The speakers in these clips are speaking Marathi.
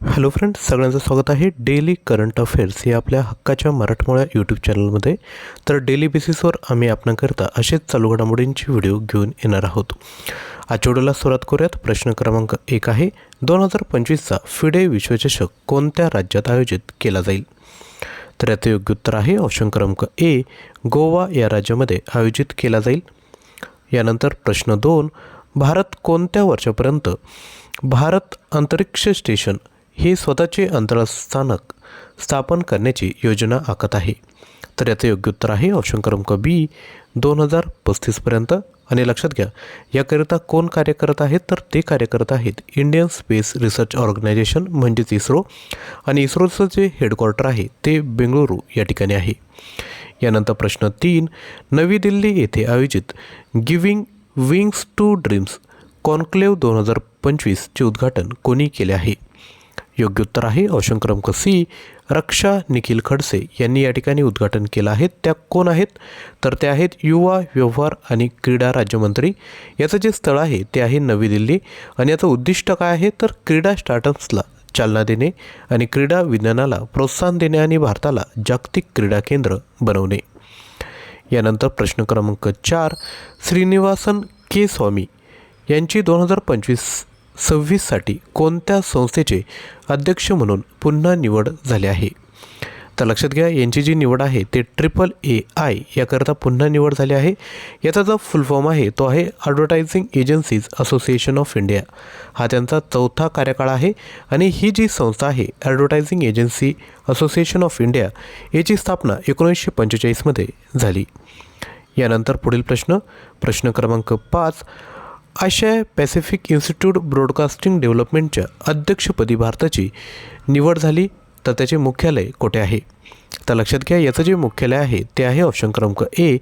हॅलो फ्रेंड्स सगळ्यांचं स्वागत आहे डेली करंट अफेअर्स या आपल्या हक्काच्या मराठमोळ्या यूट्यूब चॅनलमध्ये. तर डेली बेसिसवर आम्ही आपणाकरता असेच चालू घडामोडींची व्हिडिओ घेऊन येणार आहोत. आठवड्याला सुरुवात करूयात. प्रश्न क्रमांक एक आहे दोन हजार पंचवीसचा फिडे विश्वचषक कोणत्या राज्यात आयोजित केला जाईल? तर याचं योग्य उत्तर आहे ऑप्शन क्रमांक ए गोवा या राज्यामध्ये आयोजित केला जाईल. यानंतर प्रश्न दोन भारत कोणत्या वर्षापर्यंत भारत अंतरिक्ष स्टेशन हे स्वतःचे अंतराळ स्थानक स्थापन करण्याची योजना आखत आहे. तर याचं योग्य उत्तर आहे ऑप्शन क्रमांक बी दोन हजार पस्तीसपर्यंत आणि लक्षात घ्या याकरिता कोण कार्य करत आहेत? तर ते कार्य करत आहेत इंडियन स्पेस रिसर्च ऑर्गनायझेशन म्हणजेच इस्रो. आणि इस्रोचं जे हेडक्वार्टर आहे ते बेंगळुरू या ठिकाणी आहे. यानंतर प्रश्न तीन नवी दिल्ली येथे आयोजित giving wings to dreams conclave दोन हजार पंचवीसचे उद्घाटन कोणी केले आहे? योग्य उत्तर आहे. ऑप्शन क्रमांक सी. रक्षा निखिल खडसे यांनी या ठिकाणी उद्घाटन केलं आहे. त्या कोण आहेत? तर त्या आहेत युवा व्यवहार आणि क्रीडा राज्यमंत्री. याचं जे स्थळ आहे ते आहे नवी दिल्ली आणि याचं उद्दिष्ट काय आहे? तर क्रीडा स्टार्टअप्सला चालना देणे आणि क्रीडा विज्ञानाला प्रोत्साहन देणे आणि भारताला जागतिक क्रीडा केंद्र बनवणे. यानंतर प्रश्न क्रमांक चार. श्रीनिवासन के स्वामी यांची दोन हजार पंचवीस सव्वीससाठी कोणत्या संस्थेचे अध्यक्ष म्हणून पुन्हा निवड झाली आहे? तर लक्षात घ्या यांची जी निवड आहे ते ट्रिपल ए आय याकरता पुन्हा निवड झाली आहे. याचा जो फुल फॉर्म आहे तो आहे Advertising Agencies Association of India हा त्यांचा चौथा कार्यकाळ आहे आणि ही जी संस्था आहे Advertising Agency Association of India याची स्थापना एकोणीसशे पंचेचाळीसमध्ये झाली. यानंतर पुढील प्रश्न प्रश्न क्रमांक पाच आशिया पॅसिफिक इन्स्टिट्यूट ब्रॉडकास्टिंग डेव्हलपमेंटच्या अध्यक्षपदी भारताची निवड झाली तर त्याचे मुख्यालय कोठे आहे? तर लक्षात घ्या याचं जे मुख्यालय आहे ते आहे ऑप्शन क्रमांक ए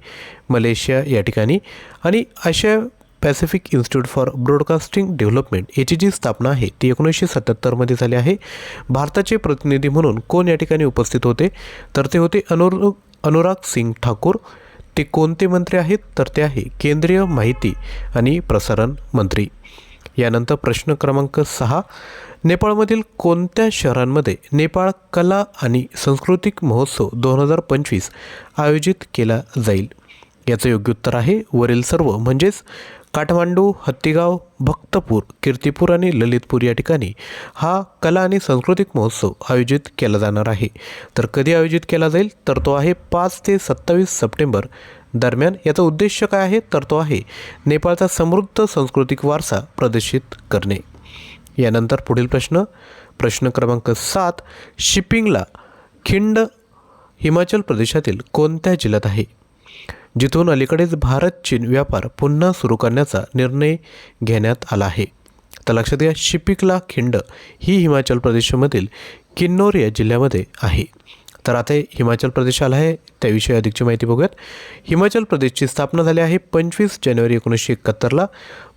मलेशिया या ठिकाणी. आणि Asia Pacific Institute for Broadcasting Development याची जी स्थापना आहे ती एकोणीसशे सत्याहत्तरमध्ये झाली आहे. भारताचे प्रतिनिधी म्हणून कोण या ठिकाणी उपस्थित होते? तर ते होते अनुर अनुराग सिंग ठाकूर. ते कोणते मंत्री आहेत? तर ते आहे केंद्रीय माहिती आणि प्रसारण मंत्री. यानंतर प्रश्न क्रमांक सहा. नेपाळमधील कोणत्या शहरांमध्ये नेपाळ कला आणि सांस्कृतिक महोत्सव दोन हजार पंचवीस आयोजित केला जाईल? याचं योग्य उत्तर आहे वरील सर्व म्हणजेच काठमांडू हत्तीगाव भक्तपूर कीर्तिपूर आणि ललितपूर या ठिकाणी हा कला आणि सांस्कृतिक महोत्सव आयोजित केला जाणार आहे. तर कधी आयोजित केला जाईल? तर तो आहे पाच ते सत्तावीस सप्टेंबर. दरम्यान याचा उद्देश काय आहे? तर तो आहे नेपाळचा समृद्ध सांस्कृतिक वारसा प्रदर्शित करणे. यानंतर पुढील प्रश्न. प्रश्न क्रमांक सात. शिपिंगला खिंड हिमाचल प्रदेशातील कोणत्या जिल्ह्यात आहे? जिथून अलीकडेच भारत चीन व्यापार पुन्हा सुरू करण्याचा निर्णय घेण्यात आला आहे. तर लक्षात घ्या शिपिकला खिंड ही हिमाचल प्रदेशमधील किन्नौर या जिल्ह्यामध्ये आहे. तर आता हिमाचल प्रदेश आला आहे त्याविषयी अधिकची माहिती बघूयात. हिमाचल प्रदेशची स्थापना झाली आहे पंचवीस जानेवारी एकोणीसशे एकाहत्तरला.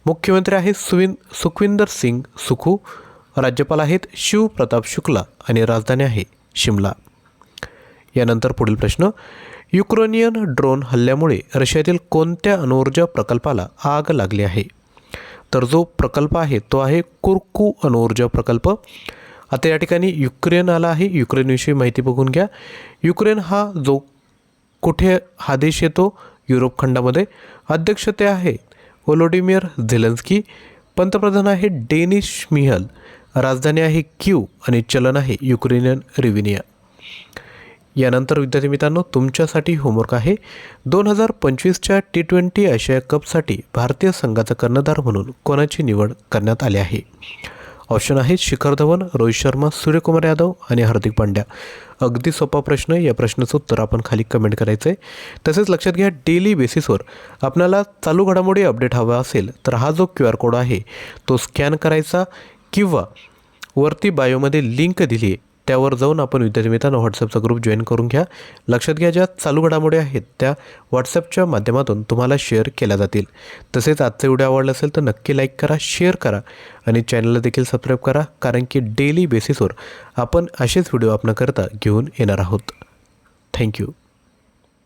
मुख्यमंत्री आहे सुविन सुखविंदर सिंग सुखू. राज्यपाल आहेत शिव प्रताप शुक्ला आणि राजधानी आहे शिमला. यानंतर पुढील प्रश्न. युक्रेनियन ड्रोन हल्ल्यामुळे रशियातील कोणत्या अणुऊर्जा प्रकल्पाला आग लागली आहे? तर जो प्रकल्प आहे तो आहे कुर्कू अणुऊर्जा प्रकल्प. आता या ठिकाणी युक्रेन आला आहे. युक्रेनविषयी माहिती बघून घ्या. युक्रेन हा जो कुठे हा देश येतो? युरोप खंडामध्ये. अध्यक्ष ते आहे ओलोडिमियर झेलन्स्की. पंतप्रधान आहे डेनिश मिहल. राजधानी आहे क्यू आणि चलन आहे युक्रेनियन रिव्हिनिया. यानंतर विद्यार्थी मित्रांनो तुमच्यासाठी होमवर्क आहे. दोन हजार पंचवीसच्या टी ट्वेंटी आशिया कपसाठी भारतीय संघाचा कर्णधार म्हणून कोणाची निवड करण्यात आली आहे? ऑप्शन आहेत शिखर धवन रोहित शर्मा सूर्यकुमार यादव आणि हार्दिक पांड्या. अगदी सोपा प्रश्न या प्रश्नाचं उत्तर आपण खाली कमेंट करायचं आहे. तसेच लक्षात घ्या डेली बेसिसवर आपल्याला चालू घडामोडी अपडेट हवा असेल तर हा जो क्यू आर कोड आहे तो स्कॅन करायचा किंवा वरती बायोमध्ये लिंक दिली आहे त्यावर जाऊन आपण विद्यार्थी मित्रांनो व्हॉट्सअपचा ग्रुप जॉईन करून घ्या. लक्षात घ्या ज्या चालू घडामोडी आहेत त्या व्हॉट्सअपच्या माध्यमातून तुम्हाला शेअर केल्या जातील. तसेच आजचा व्हिडिओ आवडला असेल तर नक्की लाईक करा शेअर करा आणि चॅनलला देखील सबस्क्राईब करा कारण की डेली बेसिसवर आपण असेच व्हिडिओ आपणाकरता घेऊन येणार आहोत. थँक्यू